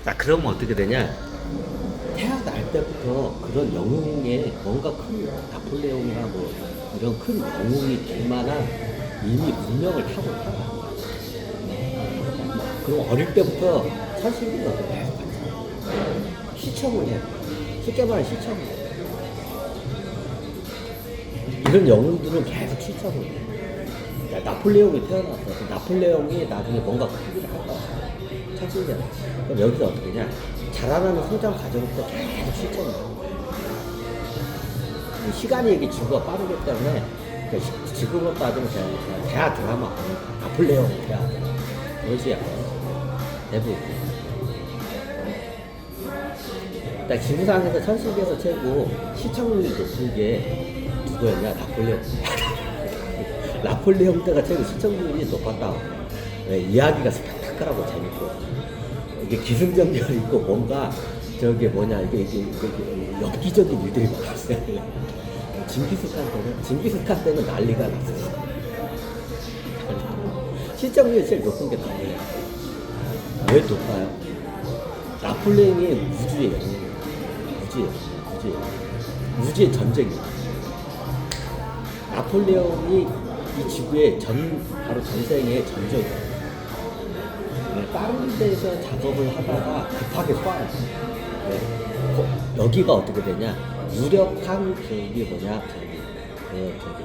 아, 자, 그러면 어떻게 되냐? 태어날 때부터 그런 영웅의 뭔가 큰 나폴레옹이나 뭐 이런 큰 영웅이 될 만한 이미 운명을 타고 타고 그럼 어릴 때부터 선생님이 어떻게 해? 시청을 해. 쉽게 말해 시청을 해. 이런 영웅들은 계속 시청을 해. 그러니까 나폴레옹이 태어났어. 그 나폴레옹이 나중에 뭔가 크게 1980년. 그럼 여기서 어떻게 되냐? 자라나는 성장 과정부터 계속 실천해요. 시간이 이게 지구가 빠르기 때문에 그니까 지구가 빠지면 그냥, 그냥 대하 드라마 아플레용 대하 드라마 그것이 약간 대부 일단 지구상에서 전 세계에서 최고 시청률이 높은 게 누구였냐 나폴레옹 나폴레옹 때가 최고 시청률이 높았다 네, 이야기가 스펙타클하고 재밌고 이게 기승전결 있고 뭔가 저게 뭐냐 이게 이게, 이게, 엽기적인 일들이 많았어요. 징기스칸 때는 징기스칸 때는 난리가 났어요. 시청률이 제일 높은 게 나폴레옹. 왜 높아요? 나폴레옹이 우주의 영웅이에요. 우주의 우주의 우주의 전쟁이에요. 나폴레옹이 이 지구의 전 바로 전생의 전적이에요. 네, 다른 데서 작업을 하다가 급하게 해요. 네. 거- 여기가 어떻게 되냐? 유력한 저기 뭐냐? 저기, 네, 저기,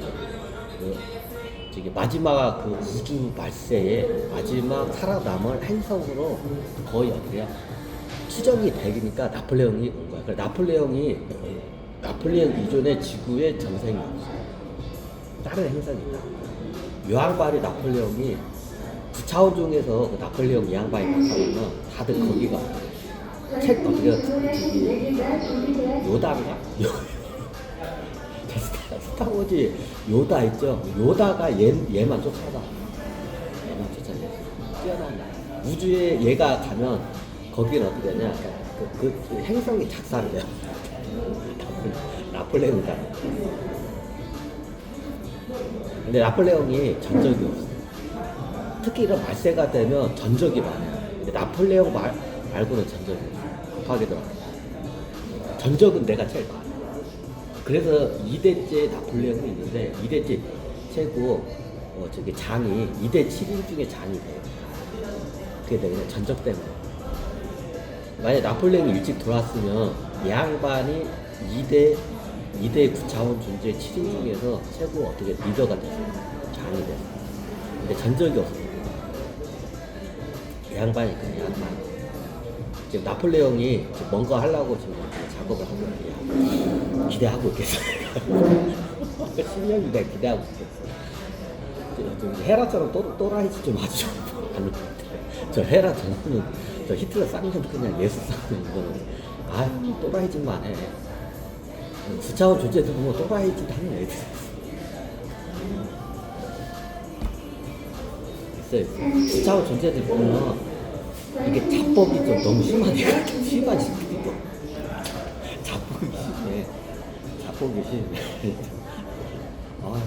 그, 저기 마지막 그 우주 발세의 마지막 살아남을 행성으로 거의 어디야? 추정이 되니까 나폴레옹이 온 거야. 그래 나폴레옹이 나폴레옹 이전에 지구의 전생이 없어. 다른 행성이 있다. 요 양반이 나폴레옹이 구차원 중에서 그 나폴레옹 이 양반이 나타나면 다들 거기가 책 저기 요다인가? 요 스타- 스타워즈 요다 있죠? 요다가 얘, 얘만 쫓아가. 얘만 쫓아가. 뛰어난다. 우주에 얘가 가면 거기는 어떻게 되냐? 그, 그, 그 행성이 작살돼요. 나폴레옹이다. 근데 나폴레옹이 전적이 없어 특히 이런 말세가 되면 전적이 많아요. 나폴레옹 말, 말고는 전적이. 급하게 들어. 전적은 내가 제일 많아. 그래서 2대째 나폴레옹이 있는데 2대째 최고 어, 저기 장이 2대 7인 중에 장이 돼요. 그게 되면 전적 때문에. 만약 나폴레옹이 일찍 돌아왔으면 이 양반이 2대 2대 구차원 존재 7인 중에서 최고 어떻게 리더가 됐어요. 장이 됐어요. 근데 전적이 없어요. 이 양반이 그 양반. 지금 나폴레옹이 지금 뭔가 하려고 지금 작업을 하고 있어요. 기대하고 있겠어요. 10년이 내가 기대하고 있겠어요. 헤라처럼 또, 또라이지 좀. 아니, 저 헤라 저는 저 히틀러 쌍년 그냥 예수 쌍년 이거는 아 또라이짓만 해. 구차원 존재도 보면 또라이짓 하는 애들 있어 있어. 구차원 존재들 보면 이게 자법이 좀 너무 심한 시기도 자법이 심해. 자법이 심해. 아